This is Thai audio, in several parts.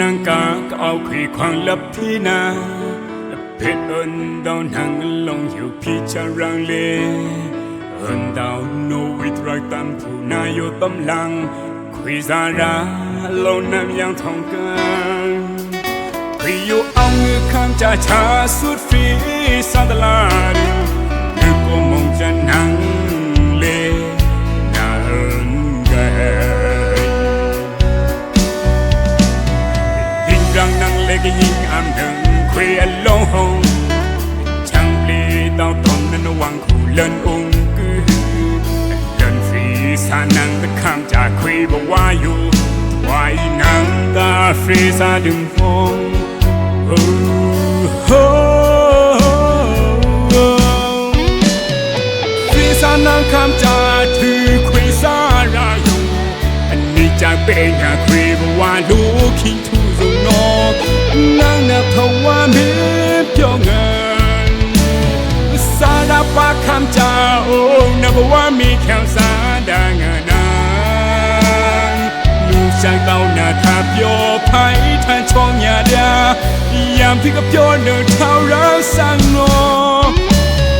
นังกาก็เอาขีควางลับพี่นาเพชรเอินดาวนังลงหิวพี่จะรังเลอนดาวโนวิตรักตามผู้นายอยู่ตำลังคุยซาราลงน้ำยังทองกันคุยอยู่เอาเงือข้างจะชาสุดฟีสันตลาดู อีกอันหนึ่งเคลียลงหงจังปลีเต้าตรงนั้นระวังคู่เลินองค์กือเลินฟรีสานังเป็นข้างจากคุยบอกว่าอยู่วายนังตาฟรีซาดึงฟงโอ้โหฟรีซานังข้จาถือคุยซาราอยู่อันนี้จากเป็นอยากคุยบอกว่าลูกคิงทู อกนางนาทวานิพยองเงินสาดาปาคำเจ้านับว่ามีแค่สาดางานางลูกชายเต้านาทาพโยภัยทานช่องยาดายามที่กัโยนเท้ารักสังโน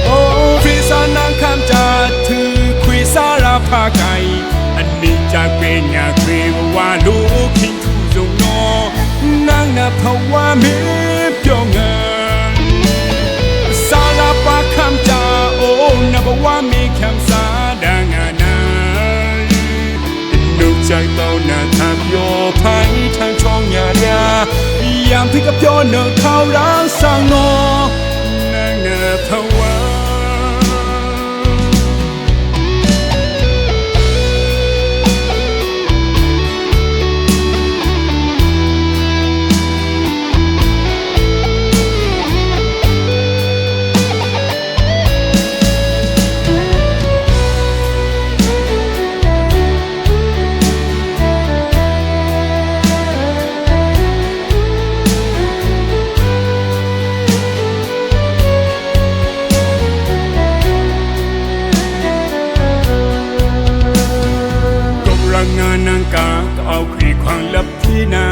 โอ้ฟรีสานางคำจาถือคุยสารภาไกอันนี้จะเป็นยาก อนางนับภาวะเมเปียวเงินสาราปาคำจาโอ้นับว่ามีคำสาดังอานานุใจเต้านาทาโยไพทางช่องยาญายามที่กับโยนเนอเข้าร้างสร้างนอนางนับภาว ว เอาครีควางลับที่นา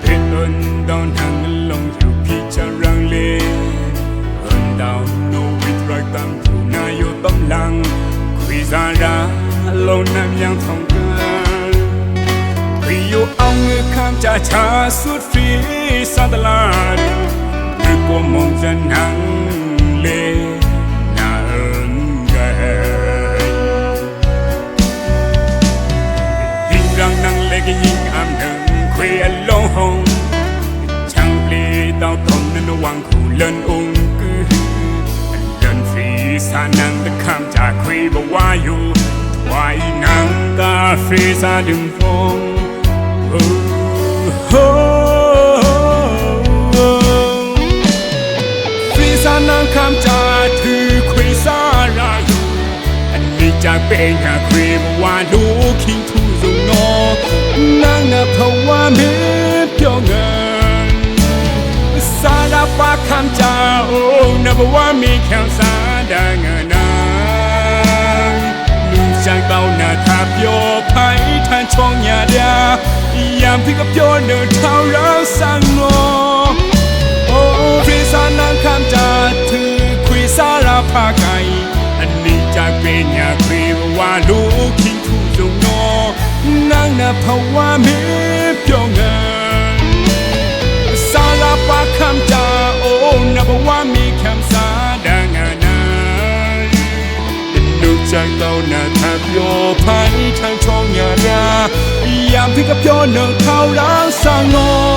เพชรเอินดาวทางลงอยู่พี่จะรังเลเอินดาวโนวิตรักตามถูนายโยตำลังคุยซาราลงน้ำยังทองกันคุยอยู่เอาเงือข้ามจะชาสุดฟีซาตลาดนึกว่ามองจะนั่งเล วีบว่าอยู่วายนังกาฟรีสาดึงฟงโอ้โหฟรีสานังคำจาถือควีสาราอยู่อันนี้จากเป็นหาครีมว่ ปาคำจาโอ้นับว่ามีแค่สาดังนางลูกชางเต้าหน้าทาเปียวไผ่ทันช่องยาดายามที่กับโยนเดินเท้ารักสังนอโอ้ฟรีสานังคำจาถือคุยสาราภาไกอันนี้จากเป็นยากเรีว่าลูกคิงทูจงนอนางนับภาวะเม 남피가 변한 타오랑 상어